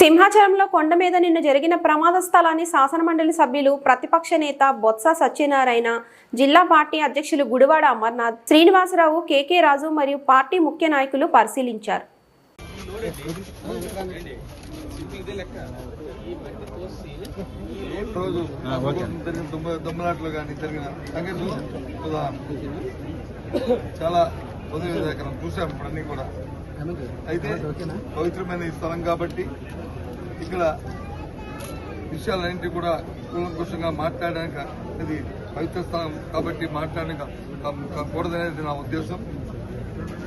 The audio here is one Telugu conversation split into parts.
సింహాచలంలో కొండ మీద నిన్న జరిగిన ప్రమాద స్థలాన్ని శాసనమండలి సభ్యులు ప్రతిపక్ష నేత బొత్స సత్యనారాయణ జిల్లా పార్టీ అధ్యక్షులు గుడివాడ అమర్నాథ్ శ్రీనివాసరావు కేకే రాజు మరియు పార్టీ ముఖ్య నాయకులు పరిశీలించారు. చాలా చూసాం ఇప్పుడు అన్ని కూడా. అయితే పవిత్రమైన ఈ స్థలం కాబట్టి ఇక్కడ విషయాలన్నింటి కూడా కూలంకుషంగా మాట్లాడడానికి ఇది పవిత్ర స్థలం కాబట్టి మాట్లాడడానికి కూడదనేది నా ఉద్దేశం.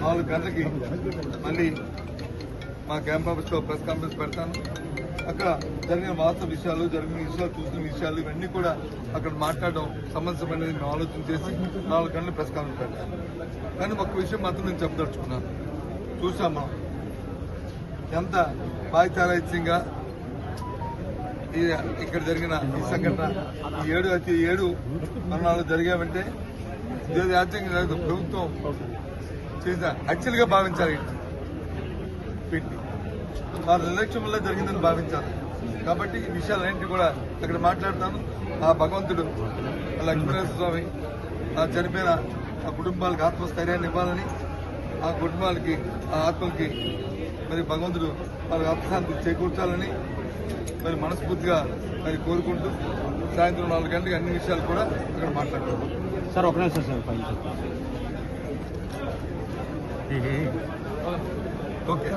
నాలుగు గంటలకి మళ్ళీ మా క్యాంప్ ఆఫీస్లో ప్రెస్ కాన్ఫరెన్స్ పెడతాను. అక్కడ జరిగిన వాస్తవ విషయాలు జరిగిన విషయాలు చూసిన విషయాలు ఇవన్నీ కూడా అక్కడ మాట్లాడడం సమస్యమైనది మేము ఆలోచన చేసి నాలుగు గంటలు ప్రెస్ కాన్ఫరెన్స్ పెడతాను. కానీ ఒక విషయం మాత్రం నేను చెప్పదలుచుకున్నాను. చూసాం మనం ఎంత బాధ్యతారహిత్యంగా ఇక్కడ జరిగిన ఈ సంఘటన. ఈ ఏడు అయితే ఏడు మరణాలు జరిగామంటే ఇదేదో రాజ్యాంగం లేదు ప్రభుత్వం చేసిన యాక్చువల్గా భావించాలి. పెట్టి. వారి నిర్లక్ష్యం వల్ల జరిగిందని భావించాలి. కాబట్టి ఈ విషయాలన్నింటినీ కూడా అక్కడ మాట్లాడతాను. ఆ భగవంతుడు ఆ స్వామి ఆ చనిపోయిన ఆ కుటుంబాలకు ఆత్మస్థైర్యాన్ని ఇవ్వాలని ఆ కుటుంబాలకి ఆ ఆత్మలకి మరి భగవంతుడు వాళ్ళకి ఆత్మశాంతి చేకూర్చాలని మరి మనస్ఫూర్తిగా మరి కోరుకుంటూ సాయంత్రం నాలుగు గంటలకు అన్ని విషయాలు కూడా అక్కడ మాట్లాడతాను సార్ ఒక నిమిషం సార్. ఓకే